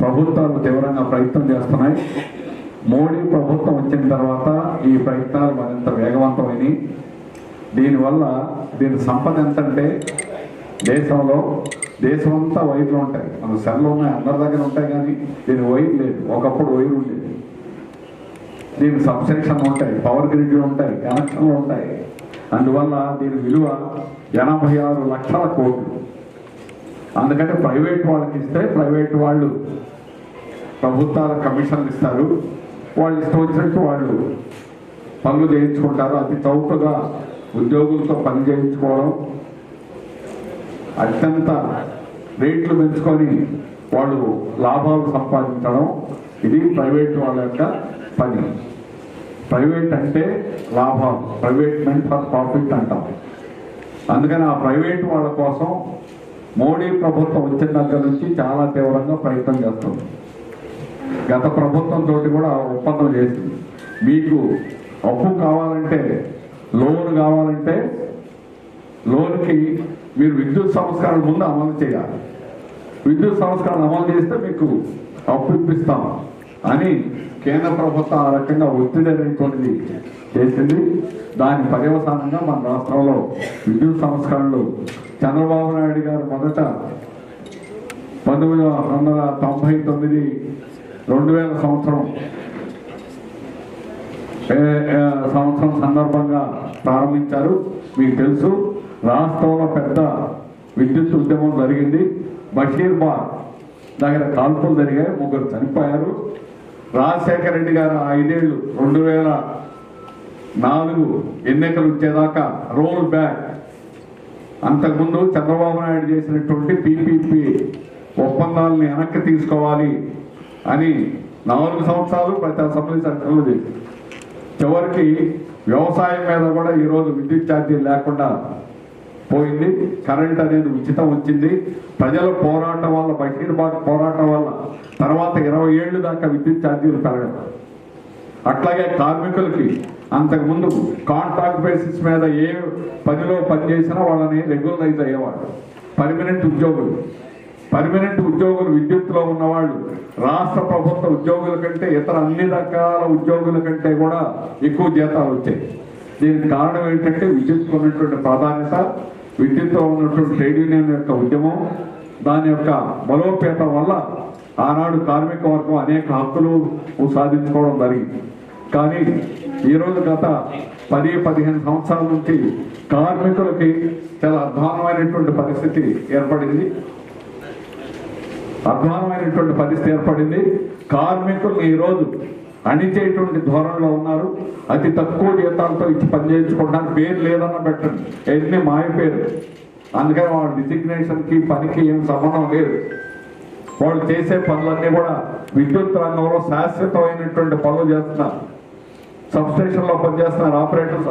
ప్రభుత్వాలు తీవ్రంగా ప్రయత్నం చేస్తున్నాయి. మోడీ ప్రభుత్వం వచ్చిన తర్వాత ఈ ప్రయత్నాలు మరింత వేగవంతమైనవి దీనివల్ల దీని సంపద ఎంతంటే దేశంలో దేశమంతా వైర్లు ఉంటాయి. మన సెల్లు ఉన్నాయి అందరి దగ్గర ఉంటాయి కానీ దీని వైర్ లేదు. ఒకప్పుడు వైర్ ఉండేది. దీని సబ్స్టేషన్ ఉంటాయి పవర్ గ్రిడ్లు ఉంటాయి కనెక్షన్లు ఉంటాయి. అందువల్ల దీని విలువ ఎనభై ఆరు లక్షల కోట్లు. అందుకంటే ప్రైవేట్ వాళ్ళకి ఇస్తే ప్రైవేట్ వాళ్ళు ప్రభుత్వాల కమిషన్లు ఇస్తారు. వాళ్ళు ఇష్టం వచ్చినట్టు వాళ్ళు పనులు చేయించుకుంటారు. అతి చౌకగా ఉద్యోగులతో పని చేయించుకోవడం అత్యంత రేట్లు పెంచుకొని వాళ్ళు లాభాలు సంపాదించడం. ఇది ప్రైవేట్ వాళ్ళ యొక్క పని. ప్రైవేట్ అంటే లాభం ప్రైవేట్ మెంట్ ఫర్ ప్రాఫిట్ అంటాం. అందుకని ఆ ప్రైవేట్ వాళ్ళ కోసం మోడీ ప్రభుత్వం వచ్చిన దగ్గర నుంచి చాలా తీవ్రంగా ప్రయత్నం చేస్తుంది. గత ప్రభుత్వం తోటి కూడా ఒప్పందం చేసింది. మీకు అప్పు కావాలంటే లోన్ కావాలంటే లోన్కి మీరు విద్యుత్ సంస్కరణ ముందు అమలు చేయాలి. విద్యుత్ సంస్కరణ అమలు చేస్తే మీకు అప్పు ఇప్పిస్తాం అని కేంద్ర ప్రభుత్వం ఆ రకంగా ఒత్తిడి అనేటువంటిది చేసింది. దాని పర్యవసానంగా మన రాష్ట్రంలో విద్యుత్ సంస్కరణలు చంద్రబాబు నాయుడు గారు మొదట పంతొమ్మిది వందల తొంభై తొమ్మిది రెండు వేల సంవత్సరం సంవత్సరం సందర్భంగా ప్రారంభించారు? మీకు తెలుసు రాష్ట్రంలో పెద్ద విద్యుత్ ఉద్యమం జరిగింది. బషీర్బాద్ దగ్గర కాల్పులు జరిగాయి ముగ్గురు చనిపోయారు. రాజశేఖర రెడ్డి గారు ఆ ఐదేళ్ళు రెండు వేల నాలుగు ఎన్నికలు వచ్చేదాకా రోల్ బ్యాక్. అంతకుముందు చంద్రబాబు నాయుడు చేసినటువంటి పీపీపీ ఒప్పందాలని వెనక్కి తీసుకోవాలి. అని నాలుగు సంవత్సరాలు ప్రతి అసెంబ్లీ సెంటర్లో చివరికి వ్యవసాయం మీద కూడా ఈరోజు విద్యుత్ ఛార్జీలు లేకుండా పోయింది. కరెంట్ అనేది ఉచితం వచ్చింది. ప్రజల పోరాటం వల్ల బషీర్బాగ్ పోరాటం వల్ల తర్వాత ఇరవై ఏళ్ళు దాకా విద్యుత్ ఛార్జీలు పెరగడం. అట్లాగే కార్మికులకి అంతకుముందు కాంట్రాక్ట్ బేసిస్ మీద ఏ పనిలో పని చేసినా వాళ్ళని రెగ్యులరైజ్ అయ్యేవాళ్ళు. పర్మనెంట్ ఉద్యోగులు. పర్మనెంట్ ఉద్యోగులు విద్యుత్లో ఉన్నవాళ్ళు రాష్ట్ర ప్రభుత్వ ఉద్యోగుల కంటే ఇతర అన్ని రకాల ఉద్యోగుల కంటే కూడా ఎక్కువ జీతాలు వచ్చాయి. దీనికి కారణం ఏంటంటే విద్యుత్కు ఉన్నటువంటి ప్రాధాన్యత విద్యుత్లో ఉన్నటువంటి ట్రేడ్ యూనియన్ యొక్క ఉద్యమం దాని యొక్క బలోపేతం వల్ల ఆనాడు కార్మిక వర్గం అనేక హక్కులు సాధించుకోవడం జరిగింది. కానీ ఈరోజు గత పది పదిహేను సంవత్సరాల నుంచి కార్మికులకి చాలా అధ్వానమైనటువంటి పరిస్థితి ఏర్పడింది. అధ్వానమైనటువంటి పరిస్థితి ఏర్పడింది. కార్మికులు ఈరోజు అణిచేటువంటి ధోరణిలో ఉన్నారు. అతి తక్కువ జీతాలతో ఇచ్చి పనిచేయించుకోవడానికి పేరు లేదన్న పెట్టండి. ఎన్ని మాయ పేరు అందుకని వాళ్ళ డిజిగ్నేషన్కి పనికి ఏం సంబంధం లేదు. వాళ్ళు చేసే పనులన్నీ కూడా విద్యుత్ రంగంలో శాశ్వతమైనటువంటి పనులు చేస్తున్నారు. సబ్స్టేషన్లో పనిచేస్తున్నారు ఆపరేటర్